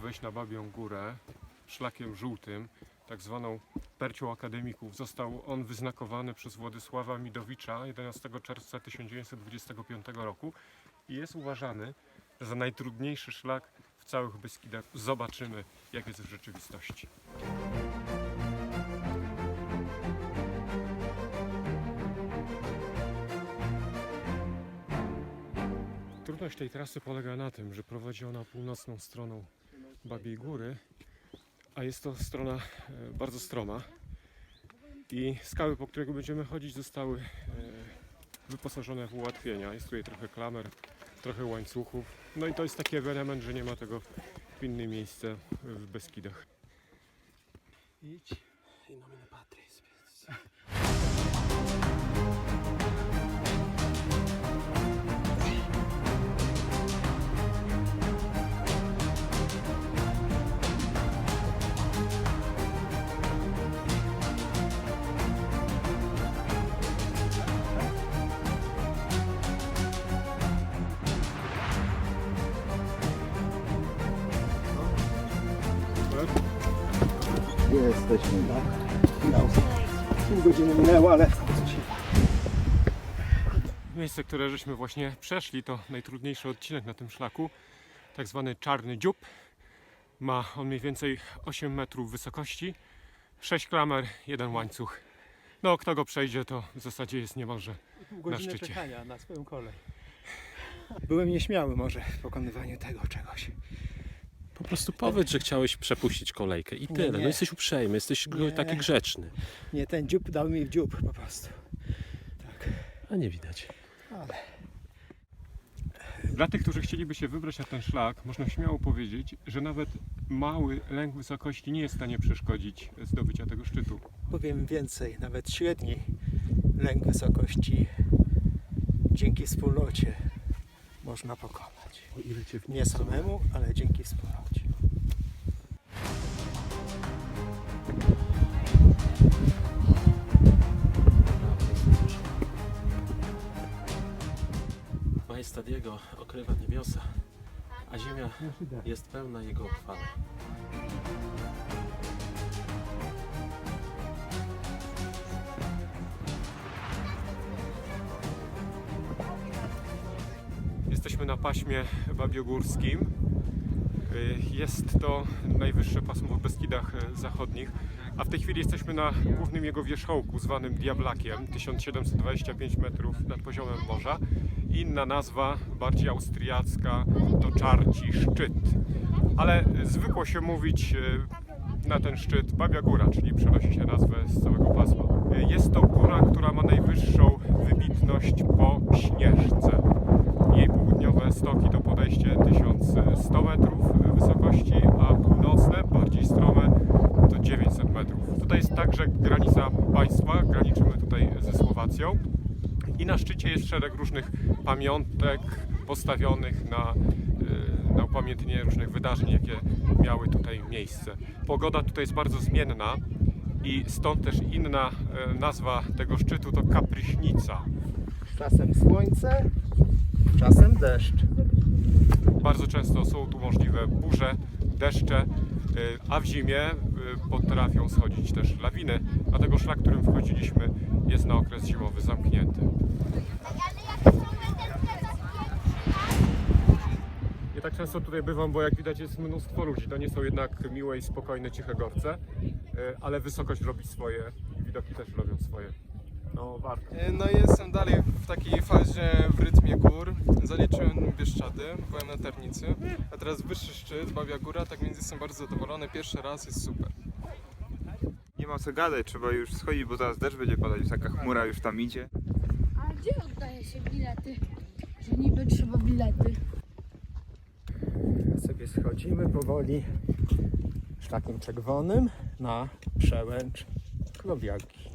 Wejść na Babią Górę szlakiem żółtym, tak zwaną Percią Akademików. Został on wyznakowany przez Władysława Midowicza 11 czerwca 1925 roku i jest uważany za najtrudniejszy szlak w całych Beskidach. Zobaczymy, jak jest w rzeczywistości. Trudność tej trasy polega na tym, że prowadzi ona północną stroną Babiej Góry, a jest to strona e, bardzo stroma i skały, po których będziemy chodzić zostały e, wyposażone w ułatwienia. Jest tutaj trochę klamer, trochę łańcuchów. No i to jest taki ewenement, że nie ma tego w innym miejscu w Beskidach. Idź. In nomine Patris. Jesteśmy, tak? No. Pół godziny minęło, ale Miejsce, które żeśmy właśnie przeszli, to najtrudniejszy odcinek na tym szlaku, tak zwany Czarny Dziób. Ma on mniej więcej 8 metrów wysokości, 6 klamer, jeden łańcuch. No, kto go przejdzie, to w zasadzie jest niemalże Na godziny szczycie. czekania na swoją kolej. Byłem nieśmiały może w pokonywaniu tego czegoś. Po prostu powiedz, że chciałeś przepuścić kolejkę i Nie, tyle. nie. No jesteś uprzejmy, jesteś Nie. taki grzeczny. Nie, ten dziób dał mi w dziób po prostu. Tak. A nie widać. Ale Dla tych, którzy chcieliby się wybrać na ten szlak, można śmiało powiedzieć, że nawet mały lęk wysokości nie jest w stanie przeszkodzić zdobycia tego szczytu. powiem więcej, nawet średni lęk wysokości dzięki wspólnocie można pokonać. O ile cię Nie samemu, ale dzięki wspólnocie. Majestat Jego okrywa niebiosa, a ziemia jest pełna Jego chwały. Jesteśmy na paśmie babiogórskim. Y, Jest to najwyższe pasmo w Beskidach e, Zachodnich, a w tej chwili jesteśmy na głównym jego wierzchołku, zwanym Diablakiem, 1725 metrów nad poziomem morza. Inna nazwa, bardziej austriacka, to Czarci Szczyt. Ale zwykło się mówić e, na ten szczyt Babia Góra, czyli przenosi się nazwę z całego pasma. Y, Jest to góra, która ma najwyższą wybitność po Śnieżce. Południowe stoki to podejście 1100 metrów wysokości, a północne, bardziej strome, to 900 metrów. Tutaj jest także granica państwa, graniczymy tutaj ze Słowacją. I na szczycie jest szereg różnych pamiątek postawionych na, y, na upamiętnienie różnych wydarzeń, jakie miały tutaj miejsce. Pogoda tutaj jest bardzo zmienna i stąd też inna y, nazwa tego szczytu to kapryśnica. Czasem słońce, czasem deszcz. Bardzo często są tu możliwe burze, deszcze, y, a w zimie y, potrafią schodzić też lawiny. Dlatego szlak, którym wchodziliśmy, jest na okres zimowy zamknięty. Nie tak często tutaj bywam, bo jak widać jest mnóstwo ludzi. To nie są jednak miłe i spokojne, ciche gorce, y, ale wysokość robi swoje i widoki też robią swoje. No warto. E, No i jestem dalej w takiej fazie w rytmie gór. Zaliczyłem Bieszczady, byłem na Ternicy, a teraz wyższy szczyt, Babia Góra, tak więc jestem bardzo zadowolony. Pierwszy raz jest super. Nie ma co gadać, trzeba już schodzić, bo zaraz deszcz będzie padać, taka chmura już tam idzie. A gdzie oddaje się bilety? Że niby trzeba bilety. sobie schodzimy powoli szlakiem czerwonym na przełęcz Klowiaki.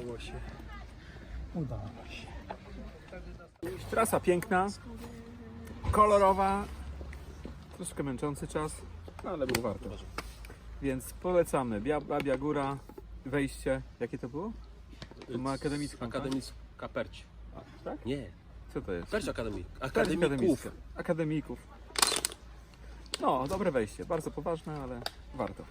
Udało się. Udało się. Trasa piękna, kolorowa, troszkę męczący czas, no ale był warto. Więc polecamy. Bia- Babia Góra, wejście, jakie to było? To ma akademicką, tak? Akademicka Perć. tak? Nie, Co to jest? Perć Akademik. Akademików. Akademików. No, dobre wejście. Bardzo poważne, ale warto.